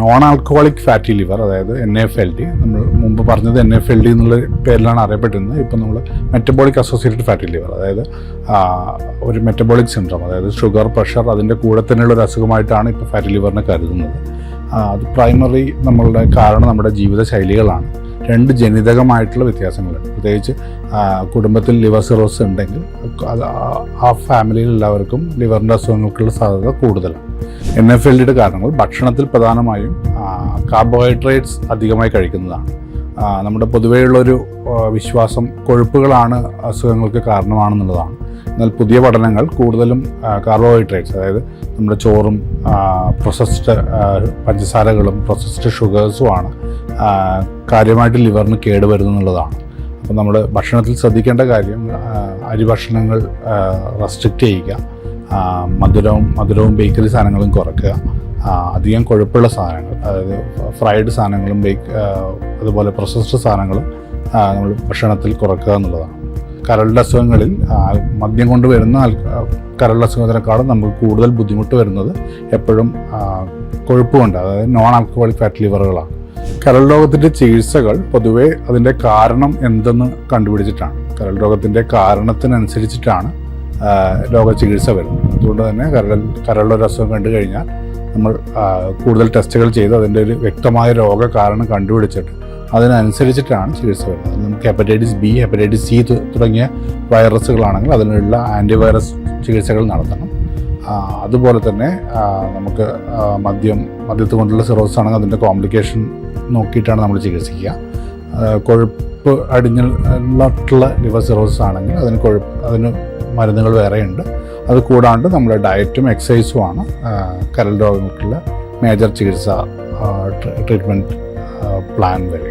Non alcoholic fatty liver അതായത് N F L D നമ്മൾ മുമ്പ് പറഞ്ഞത് എൻ എഫ് എൽ ഡി എന്നുള്ള പേരിലാണ് അറിയപ്പെട്ടിരുന്നത്. ഇപ്പം നമ്മൾ മെറ്റബോളിക് അസോസിയേറ്റഡ് ഫാറ്റി ലിവർ അതായത് ഒരു മെറ്റബോളിക് സിൻഡ്രം അതായത് ഷുഗർ പ്രഷർ അതിന്റെ കൂടെ തന്നെയുള്ള ഒരു അസുഖമായിട്ടാണ് ഇപ്പോൾ ഫാറ്റി ലിവറിനെ കരുതുന്നത്. അത് പ്രൈമറി നമ്മളുടെ കാരണം നമ്മുടെ ജീവിത ശൈലികളാണ് രണ്ട് ജനിതകമായിട്ടുള്ള വ്യത്യാസങ്ങളുണ്ട്. പ്രത്യേകിച്ച് കുടുംബത്തിൽ ലിവർ സിറോസ് ഉണ്ടെങ്കിൽ അത് ആ- ഫാമിലിയിലുള്ളവർക്കും ലിവറിന്റെ അസുഖങ്ങൾക്കുള്ള സാധ്യത കൂടുതലാണ്. എൻ എഫ് എൽ ഡിയുടെ കാരണങ്ങൾ ഭക്ഷണത്തിൽ പ്രധാനമായും കാർബോഹൈഡ്രേറ്റ്സ് അധികമായി കഴിക്കുന്നതാണ്. നമ്മുടെ പൊതുവെയുള്ളൊരു വിശ്വാസം കൊഴുപ്പുകളാണ് അസുഖങ്ങൾക്ക് കാരണമാണെന്നുള്ളതാണ്. എന്നാൽ പുതിയ പഠനങ്ങൾ കൂടുതലും കാർബോഹൈഡ്രേറ്റ്സ് അതായത് നമ്മുടെ ചോറും പ്രൊസസ്ഡ് പഞ്ചസാരകളും പ്രൊസസ്ഡ് ഷുഗേഴ്സുമാണ് കാര്യമായിട്ട് ലിവറിന് കേടുവരുന്നുള്ളതാണ് അപ്പോൾ നമ്മൾ ഭക്ഷണത്തിൽ ശ്രദ്ധിക്കേണ്ട കാര്യം അരി ഭക്ഷണങ്ങൾ റെസ്ട്രിക്റ്റ് ചെയ്യുക. മധുരവും മധുരവും ബേക്കറി സാധനങ്ങളും കുറയ്ക്കുക അധികം കൊഴുപ്പുള്ള സാധനങ്ങൾ അതായത് ഫ്രൈഡ് സാധനങ്ങളും ബേക്ക് അതുപോലെ പ്രൊസസ്ഡ് സാധനങ്ങളും നമ്മൾ ഭക്ഷണത്തിൽ കുറയ്ക്കുക എന്നുള്ളതാണ്. കരളുടെ അസുഖങ്ങളിൽ മദ്യം കൊണ്ട് വരുന്ന കരളുടെ അസുഖത്തിനേക്കാളും നമുക്ക് കൂടുതൽ ബുദ്ധിമുട്ട് വരുന്നത് എപ്പോഴും കൊഴുപ്പുകൊണ്ട് കൊഴുപ്പ് കൊണ്ട് അതായത് നോൺ ആൽക്കഹോളിക് ഫാറ്റ് ലിവറുകളാണ് കരൾ രോഗത്തിന്റെ ചികിത്സകൾ പൊതുവെ അതിന്റെ കാരണം എന്തെന്ന് കണ്ടുപിടിച്ചിട്ടാണ്. കരൾ രോഗത്തിന്റെ കാരണത്തിനനുസരിച്ചിട്ടാണ് രോഗ ചികിത്സ വരുന്നത്. അതുകൊണ്ട് തന്നെ കരൾ കരളിലൊരു അസുഖം കണ്ടു കഴിഞ്ഞാൽ നമ്മൾ കൂടുതൽ ടെസ്റ്റുകൾ ചെയ്ത് അതിന്റെ ഒരു വ്യക്തമായ രോഗ കാരണം കണ്ടുപിടിച്ചിട്ട് അതിനനുസരിച്ചിട്ടാണ് ചികിത്സ വരുന്നത്. നമുക്ക് ഹെപ്പറ്റൈറ്റിസ് ബി ഹെപ്പറ്റൈറ്റിസ് സി തുടങ്ങിയ വൈറസുകളാണെങ്കിൽ അതിനുള്ള ആന്റിവൈറസ് ചികിത്സകൾ നടത്തണം. അതുപോലെ തന്നെ നമുക്ക് മദ്യം മദ്യത്ത് കൊണ്ടുള്ള സിറോസ് ആണെങ്കിൽ അതിന്റെ കോംപ്ലിക്കേഷൻ നോക്കിയിട്ടാണ് നമ്മൾ ചികിത്സിക്കുക. കൊഴുപ്പ് അടിഞ്ഞിട്ടുള്ള ലിവർ സിറോസ് ആണെങ്കിൽ അതിന് കൊഴുപ്പ് അതിന് മരുന്നുകൾ വേറെയുണ്ട്. അത് കൂടാണ്ട് നമ്മുടെ ഡയറ്റും എക്സസൈസുമാണ് കരൽ രോഗങ്ങൾക്കുള്ള മേജർ ചികിത്സ ട്രീറ്റ്മെന്റ് പ്ലാൻ വരെ.